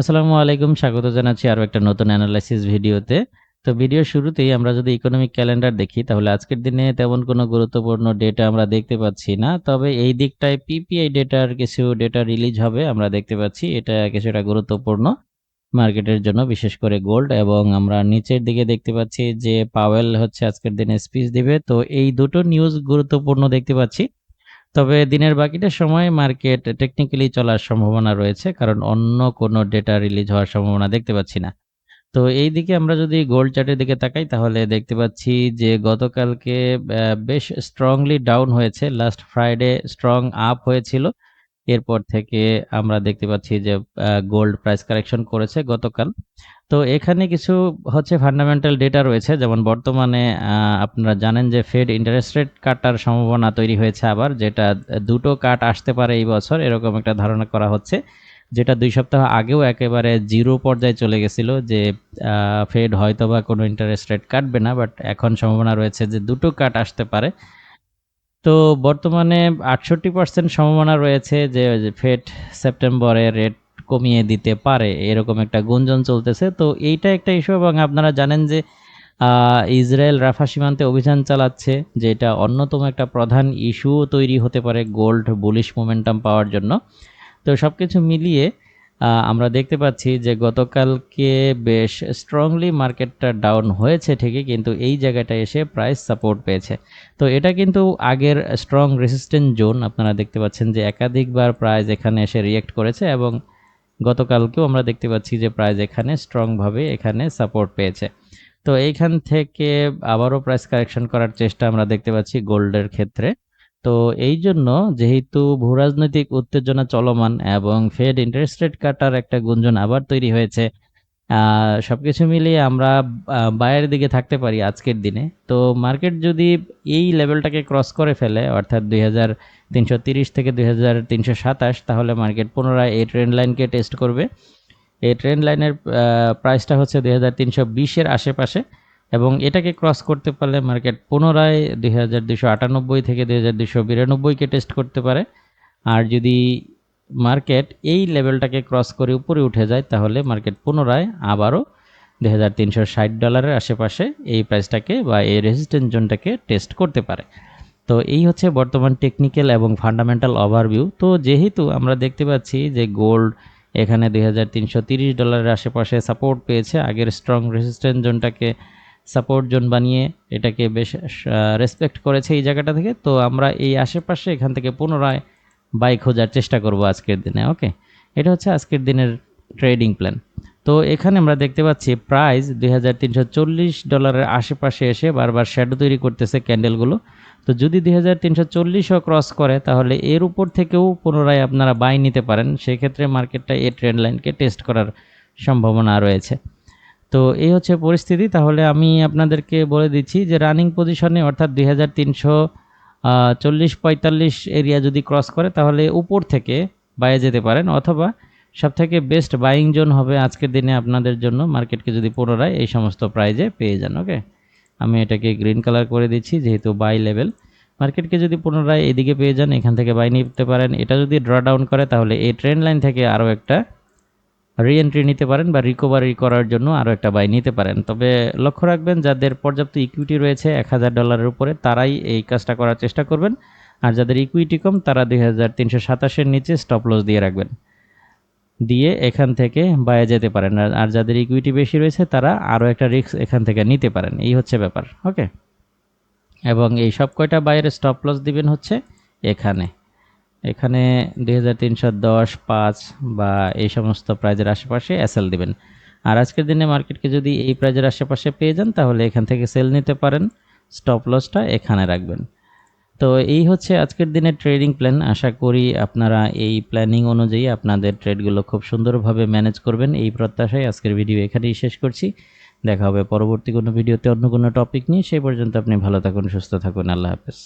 আসসালামু আলাইকুম, স্বাগত জানাচ্ছি আরও একটা নতুন অ্যানালাইসিস ভিডিওতে। তো ভিডিওর শুরুতেই আমরা যদি ইকোনমিক ক্যালেন্ডার দেখি, তাহলে আজকের দিনে তেমন কোনো গুরুত্বপূর্ণ ডেটা আমরা দেখতে পাচ্ছি না। তবে এই দিকটায় পিপিআই ডেটার কিছু ডেটা রিলিজ হবে, আমরা দেখতে পাচ্ছি। এটা কিছুটা গুরুত্বপূর্ণ মার্কেটের জন্য, বিশেষ করে গোল্ড এবং আমরা নিচের দিকে দেখতে পাচ্ছি যে পাওয়েল হচ্ছে আজকের দিনে স্পিচ দিবে। তো এই দুটো নিউজ গুরুত্বপূর্ণ দেখতে পাচ্ছি। তবে দিনের বাকিটা সময় মার্কেট টেকনিক্যালি চলার সম্ভাবনা রয়েছে, কারণ অন্য কোনো ডেটা রিলিজ হওয়ার সম্ভাবনা দেখতে পাচ্ছি না। তো এই দিকে আমরা যদি গোল্ড চার্টের দিকে তাকাই, তাহলে দেখতে পাচ্ছি যে গতকালকে বেশ স্ট্রংলি ডাউন হয়েছে। লাস্ট ফ্রাইডে স্ট্রং আপ হয়েছিল। এরপর থেকে আমরা দেখতে পাচ্ছি যে গোল্ড প্রাইস কারেকশন করেছে গতকাল। তো এখানে কিছু হচ্ছে ফান্ডামেন্টাল ডেটা রয়েছে। যেমন বর্তমানে আপনারা জানেন যে ফেড ইন্টারেস্ট রেট কাটার সম্ভাবনা তৈরি হয়েছে আবার, যেটা দুটো কাট আসতে পারে এই বছর, এরকম একটা ধারণা করা হচ্ছে, যেটা দুই সপ্তাহ আগেও একেবারে জিরো পর্যায়ে চলে গেছিল যে ফেড হয়তো বা কোনো ইন্টারেস্ট রেট কাটবে না বাট এখন সম্ভাবনা রয়েছে যে, দুটো কাট আসতে পারে। তো বর্তমানে আটষট্টি পার্সেন্ট সম্ভাবনা রয়েছে যে ফেড সেপ্টেম্বরে রেট কমিয়ে দিতে পারে, এরকম একটা গুঞ্জন চলতেছে। তো এইটা একটা ইস্যু এবং আপনারা জানেন যে ইসরায়েল রাফা সীমান্তে অভিযান চালাচ্ছে, যেটা অন্যতম একটা প্রধান ইস্যু তৈরি হতে পারে গোল্ড বুলিশ মোমেন্টাম পাওয়ার জন্য। তো সব কিছু মিলিয়ে আমরা দেখতে পাচ্ছি যে গতকালকে বেশ স্ট্রংলি মার্কেটটা ডাউন হয়েছে ঠিকই, কিন্তু এই জায়গাটা এসে প্রাইস সাপোর্ট পেয়েছে। তো এটা কিন্তু আগের স্ট্রং রেসিস্ট্যান্ট জোন আপনারা দেখতে পাচ্ছেন যে একাধিকবার প্রাইস এখানে এসে রিয়েক্ট করেছে এবং গতকালকেও আমরা দেখতে পাচ্ছি যে প্রাইস এখানে স্ট্রংভাবে এখানে সাপোর্ট পেয়েছে। তো এইখান থেকে আবারও প্রাইস কারেকশন করার চেষ্টা আমরা দেখতে পাচ্ছি গোল্ডের ক্ষেত্রে। তো এই জন্য যেহেতু ভূরাজনৈতিক উত্তেজনা চলমান এবং ফেড ইন্টারেস্ট রেট কাটার একটা গুঞ্জন আবার তৈরি হয়েছে সবকিছু মিলিয়ে আমরা বাইরের দিকে থাকতে পারি আজকের দিনে। তো মার্কেট যদি এই লেভেলটাকে ক্রস করে ফেলে, অর্থাৎ দুই হাজার তিনশো তিরিশ থেকে দুই হাজার তিনশো সাতাশ, তাহলে মার্কেট পুনরায় এই ট্রেন্ড লাইনকে টেস্ট করবে। এই ট্রেন্ড লাইনের প্রাইসটা হচ্ছে দুই হাজার তিনশো বিশের আশেপাশে। এবং এটাকে ক্রস করতে পারলে মার্কেট পুনরায় দুই থেকে দুই বিরানব্বইকে টেস্ট করতে পারে। আর যদি মার্কেট এই লেভেলটাকে ক্রস করে উপরে উঠে যায়, তাহলে মার্কেট পুনরায় আবারও দুই হাজার তিনশো ষাট ডলারের আশেপাশে এই প্রাইসটাকে বা এই রেজিস্ট্যান্স জোনটাকে টেস্ট করতে পারে। তো এই হচ্ছে বর্তমান টেকনিক্যাল এবং ফান্ডামেন্টাল ওভারভিউ তো যেহেতু আমরা দেখতে পাচ্ছি যে গোল্ড এখানে দুই ডলারের আশেপাশে সাপোর্ট পেয়েছে, আগের স্ট্রং রেজিস্ট্যান্স জোনটাকে সাপোর্ট জোন বানিয়ে এটাকে বেশ রেসপেক্ট করেছে এই জায়গাটা থেকে। তো আমরা এই আশেপাশে এখান থেকে পুনরায় বাই খোঁজার চেষ্টা করব আজকের দিনে ওকে এটা হচ্ছে আজকের দিনের ট্রেডিং প্ল্যান তো এখানে আমরা দেখতে পাচ্ছি প্রাইস দুই হাজার তিনশো চল্লিশ ডলারের আশেপাশে এসে বারবার শ্যাডো তৈরি করতেছে ক্যান্ডেলগুলো তো যদি দুই হাজার ক্রস করে, তাহলে এর উপর থেকেও পুনরায় আপনারা বাই নিতে পারেন। সেক্ষেত্রে মার্কেটটা এই ট্রেন্ড লাইনকে টেস্ট করার সম্ভাবনা রয়েছে। তো এই হচ্ছে পরিস্থিতি। তাহলে আমি আপনাদেরকে বলে দিচ্ছি যে রানিং পজিশনে অর্থাৎ দুই হাজার তিনশো চল্লিশ পঁয়তাল্লিশ এরিয়া যদি ক্রস করে, তাহলে উপর থেকে বাইরে যেতে পারেন। অথবা সবথেকে বেস্ট বাইং জোন হবে আজকের দিনে আপনাদের জন্য। মার্কেটকে যদি পুনরায় এই সমস্ত প্রাইজে পেয়ে যান ওকে আমি এটাকে গ্রিন কালার করে দিচ্ছি, যেহেতু বাই লেভেল মার্কেটকে যদি পুনরায় এদিকে পেয়ে যান, এখান থেকে বাই নিতে পারেন। এটা যদি ড্র ডাউন করে, তাহলে এই ট্রেন লাইন থেকে আরও একটা রিএন্ট্রি নিতে পারেন বা রিকভারি করার জন্য আরও একটা বাই নিতে পারেন। তবে লক্ষ্য রাখবেন, যাদের পর্যাপ্ত ইকুইটি রয়েছে এক হাজার ডলারের উপরে, তারাই এই কাজটা করার চেষ্টা করবেন। আর যাদের ইকুইটি কম, তারা দুই হাজার তিনশো সাতাশের নিচে স্টপ লস দিয়ে রাখবেন। দিয়ে এখান থেকে বাইরে যেতে পারেন। আর- আর যাদের ইকুইটি বেশি রয়েছে, তারা আরও একটা রিস্ক এখান থেকে নিতে পারেন। এই হচ্ছে ব্যাপার। ওকে এবং এই সব কয়টা বাইরে স্টপ লস দিবেন হচ্ছে এখানে। এখানে দুই হাজার তিনশো দশ পাঁচ বা এই সমস্ত প্রাইজের আশেপাশে এসএল দিবেন। আর আজকের দিনে মার্কেটকে যদি এই প্রাইজের আশেপাশে পেয়ে যান, তাহলে এখান থেকে সেল নিতে পারেন, স্টপ লসটা এখানে রাখবেন। তো এই হচ্ছে আজকের দিনের ট্রেডিং প্ল্যান। আশা করি আপনারা এই প্ল্যানিং অনুযায়ী আপনাদের ট্রেডগুলো খুব সুন্দরভাবে ম্যানেজ করবেন। এই প্রত্যাশায় আজকের ভিডিও এখানেই শেষ করছি। দেখা হবে পরবর্তী কোনো ভিডিওতে অন্য কোনো টপিক নিয়ে। সেই পর্যন্ত আপনি ভালো থাকুন, সুস্থ থাকুন। আল্লাহ হাফেজ।